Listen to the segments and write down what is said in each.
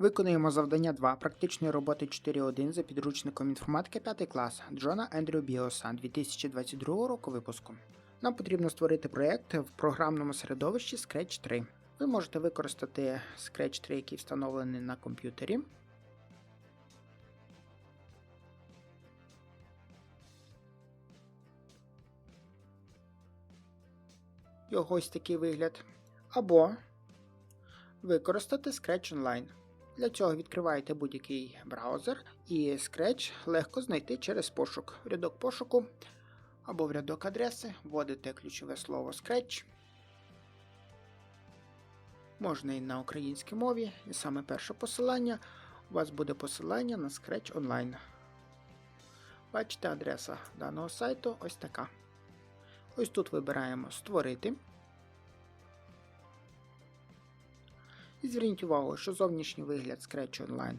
Виконуємо завдання 2 практичної роботи 4.1 за підручником інформатики 5 клас Джона Ендрю Біоса 2022 року випуску. Нам потрібно створити проєкт в програмному середовищі Scratch 3. Ви можете використати Scratch 3, який встановлений на комп'ютері. Його ось такий вигляд. Або використати Scratch Online. Для цього відкриваєте будь-який браузер і Scratch легко знайти через пошук. В рядок пошуку або в рядок адреси вводите ключове слово Scratch. Можна і на українській мові, і саме перше посилання. У вас буде посилання на Scratch Online. Бачите, адреса даного сайту ось така. Ось тут вибираємо Створити. І зверніть увагу, що зовнішній вигляд Scratch Online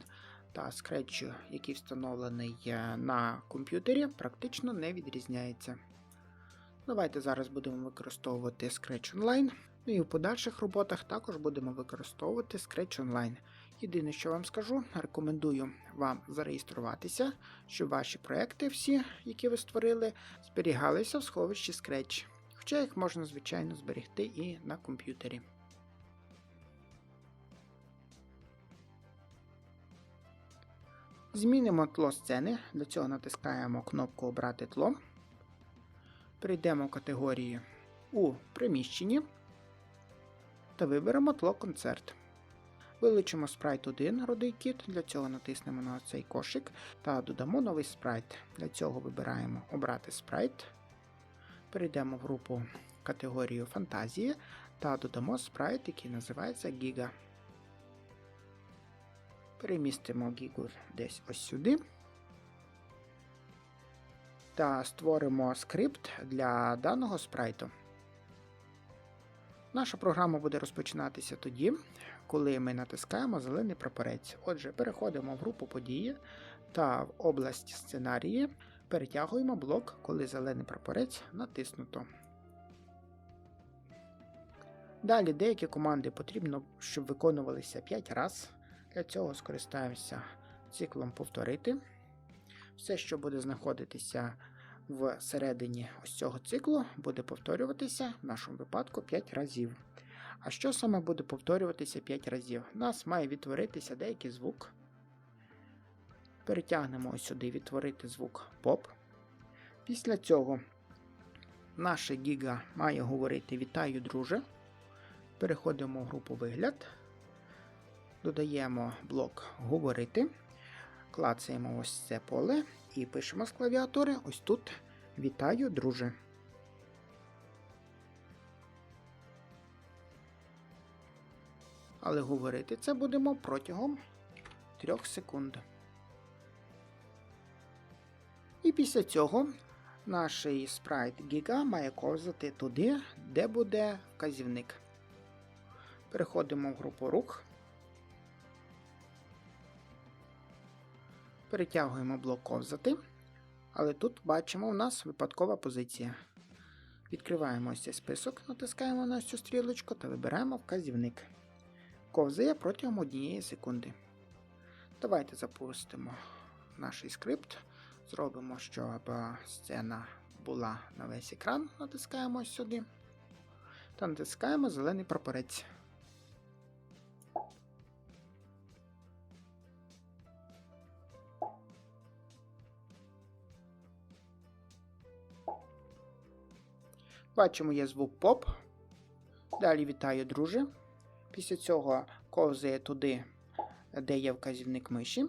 та Scratch, який встановлений е, на комп'ютері, практично не відрізняється. Давайте зараз будемо використовувати Scratch Online. Ну і в подальших роботах також будемо використовувати Scratch Online. Єдине, що вам скажу, рекомендую вам зареєструватися, щоб ваші проекти, всі, які ви створили, зберігалися в сховищі Scratch. Хоча їх можна, звичайно, зберегти і на комп'ютері. Змінимо тло сцени. Для цього натискаємо кнопку Обрати тло. Перейдемо в категорії у приміщенні та виберемо тло концерт. Вилучимо спрайт 1 рудий кіт, для цього натиснемо на цей кошик та додамо новий спрайт. Для цього вибираємо Обрати спрайт. Перейдемо в групу категорію Фантазії та додамо спрайт, який називається Giga. Перемістимо гігу десь ось сюди. Та створимо скрипт для даного спрайту. Наша програма буде розпочинатися тоді, коли ми натискаємо зелений прапорець. Отже, переходимо в групу події та в область сценарії перетягуємо блок, коли зелений прапорець натиснуто. Далі деякі команди потрібно, щоб виконувалися 5 разів. Для цього скористаємося циклом повторити. Все, що буде знаходитися всередині ось цього циклу, буде повторюватися в нашому випадку 5 разів. А що саме буде повторюватися 5 разів? У нас має відтворитися деякий звук. Перетягнемо ось сюди відтворити звук поп. Після цього наша гіга має говорити Вітаю, друже. Переходимо в групу вигляд. Додаємо блок Говорити, клацаємо ось це поле і пишемо з клавіатури ось тут Вітаю, друже. Але говорити це будемо протягом 3 секунд. І після цього наш спрайт Giga має ковзати туди, де буде вказівник. Переходимо в групу рух. Перетягуємо блок ковзати, але тут бачимо у нас випадкова позиція. Відкриваємо ось цей список, натискаємо на цю стрілочку та вибираємо вказівник. Ковзає протягом однієї секунди. Давайте запустимо наш скрипт. Зробимо, щоб сцена була на весь екран. Натискаємо сюди. Та натискаємо зелений прапорець. Бачимо, є звук поп. Далі вітаю, друже. Після цього ковзає туди, де є вказівник миші.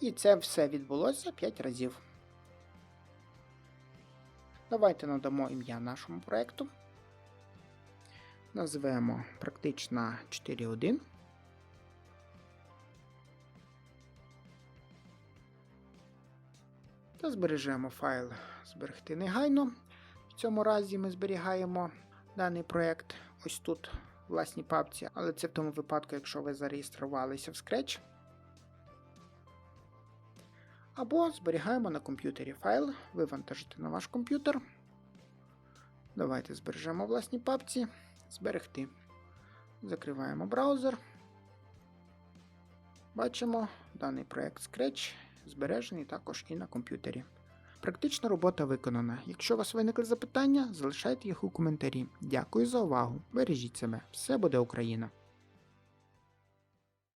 І це все відбулося 5 разів. Давайте надамо ім'я нашому проєкту. Назвемо практична 4.1. Та збережемо файл зберегти негайно. В цьому разі ми зберігаємо даний проєкт ось тут, в власній папці, але це в тому випадку, якщо ви зареєструвалися в Scratch. Або зберігаємо на комп'ютері файл, вивантажити на ваш комп'ютер. Давайте збережемо в власній папці, зберегти. Закриваємо браузер. Бачимо, даний проект Scratch збережений також і на комп'ютері. Практична робота виконана. Якщо у вас виникли запитання, залишайте їх у коментарі. Дякую за увагу. Бережіть себе. Все буде Україна!